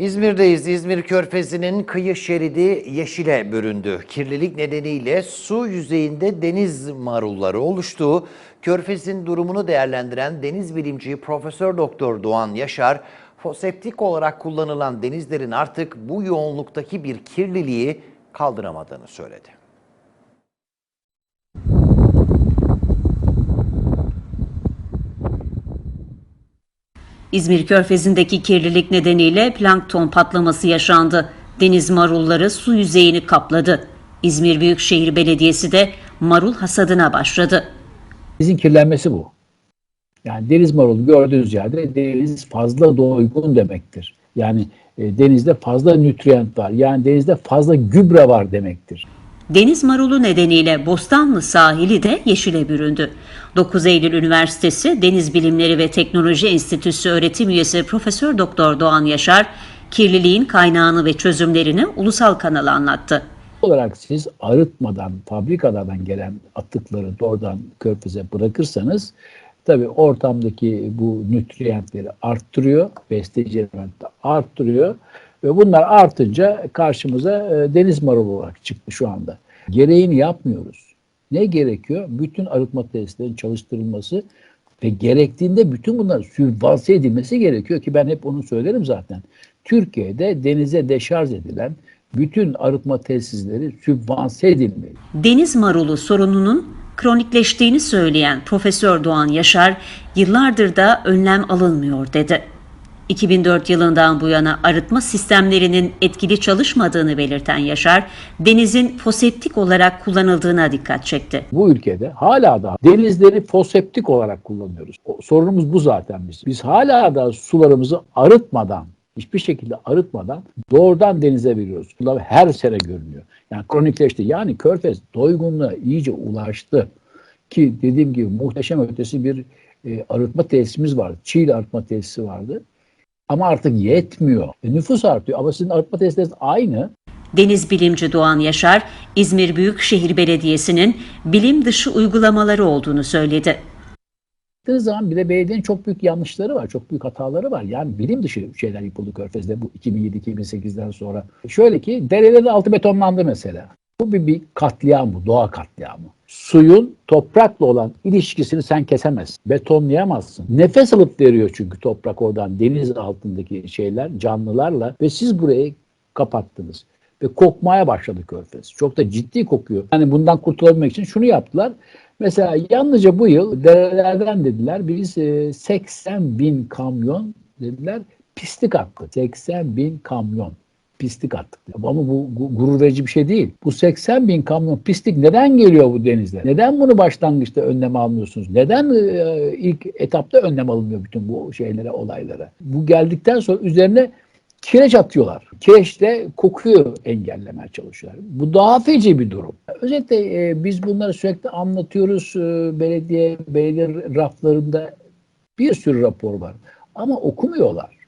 İzmir'deyiz. İzmir Körfezi'nin kıyı şeridi yeşile büründü. Kirlilik nedeniyle su yüzeyinde deniz marulları oluştu. Körfez'in durumunu değerlendiren deniz bilimci Profesör Doktor Doğan Yaşar, foseptik olarak kullanılan denizlerin artık bu yoğunluktaki bir kirliliği kaldıramadığını söyledi. İzmir Körfezi'ndeki kirlilik nedeniyle plankton patlaması yaşandı. Deniz marulları su yüzeyini kapladı. İzmir Büyükşehir Belediyesi de marul hasadına başladı. Denizin kirlenmesi bu. Yani deniz marulu gördüğünüz yerde deniz fazla doygun demektir. Yani e, denizde fazla nütriyent var. Yani denizde fazla gübre var demektir. Deniz marulu nedeniyle Bostanlı sahili de yeşile büründü. 9 Eylül Üniversitesi Deniz Bilimleri ve Teknoloji Enstitüsü öğretim üyesi Profesör Doktor Doğan Yaşar, kirliliğin kaynağını ve çözümlerini ulusal kanala anlattı. olarak siz arıtmadan, fabrikalardan gelen atıkları doğrudan körfeze bırakırsanız tabii ortamdaki bu nütriyentleri arttırıyor, besleyici elementi arttırıyor ve bunlar artınca karşımıza e, deniz marulu olarak çıktı şu anda. Gereğini yapmıyoruz. Ne gerekiyor? Bütün arıtma tesislerinin çalıştırılması ve gerektiğinde bütün bunlar sübvanse edilmesi gerekiyor ki ben hep onu söylerim zaten. Türkiye'de denize deşarj edilen bütün arıtma tesisleri sübvanse edilmeli. Deniz marulu sorununun kronikleştiğini söyleyen Profesör Doğan Yaşar, yıllardır da önlem alınmıyor dedi. 2004 yılından bu yana arıtma sistemlerinin etkili çalışmadığını belirten Yaşar, denizin foseptik olarak kullanıldığına dikkat çekti. Bu ülkede hala da denizleri foseptik olarak kullanıyoruz. Sorunumuz bu zaten biz. Biz hala da sularımızı arıtmadan, hiçbir şekilde arıtmadan doğrudan denize veriyoruz. Bunlar her sene görünüyor. Yani kronikleşti. Yani Körfez doygunluğa iyice ulaştı. Ki dediğim gibi muhteşem ötesi bir e, arıtma tesisimiz vardı. Çiğli arıtma tesisi vardı. Ama artık yetmiyor. E, nüfus artıyor ama sizin arıtma tesisleriniz aynı. Deniz bilimci Doğan Yaşar, İzmir Büyükşehir Belediyesi'nin bilim dışı uygulamaları olduğunu söyledi. baktığınız zaman bir de belediyenin çok büyük yanlışları var, çok büyük hataları var. Yani bilim dışı şeyler yapıldı Körfez'de bu 2007-2008'den sonra. Şöyle ki derelerin altı betonlandı mesela. Bu bir, bir katliam bu, doğa katliamı. Suyun toprakla olan ilişkisini sen kesemezsin, betonlayamazsın. Nefes alıp veriyor çünkü toprak oradan deniz altındaki şeyler, canlılarla ve siz burayı kapattınız. Ve kokmaya başladı körfez. Çok da ciddi kokuyor. Yani bundan kurtulabilmek için şunu yaptılar. Mesela yalnızca bu yıl derelerden dediler biz e, 80 bin kamyon dediler pislik attı. 80 bin kamyon pislik attık. Ama bu gu- gurur verici bir şey değil. Bu 80 bin kamyon pislik neden geliyor bu denizde? Neden bunu başlangıçta önlem almıyorsunuz? Neden e, ilk etapta önlem alınmıyor bütün bu şeylere, olaylara? Bu geldikten sonra üzerine kireç atıyorlar. Kireçle kokuyu engellemeye çalışıyorlar. Bu daha feci bir durum. Özetle e, biz bunları sürekli anlatıyoruz. E, belediye, belediye raflarında bir sürü rapor var. Ama okumuyorlar.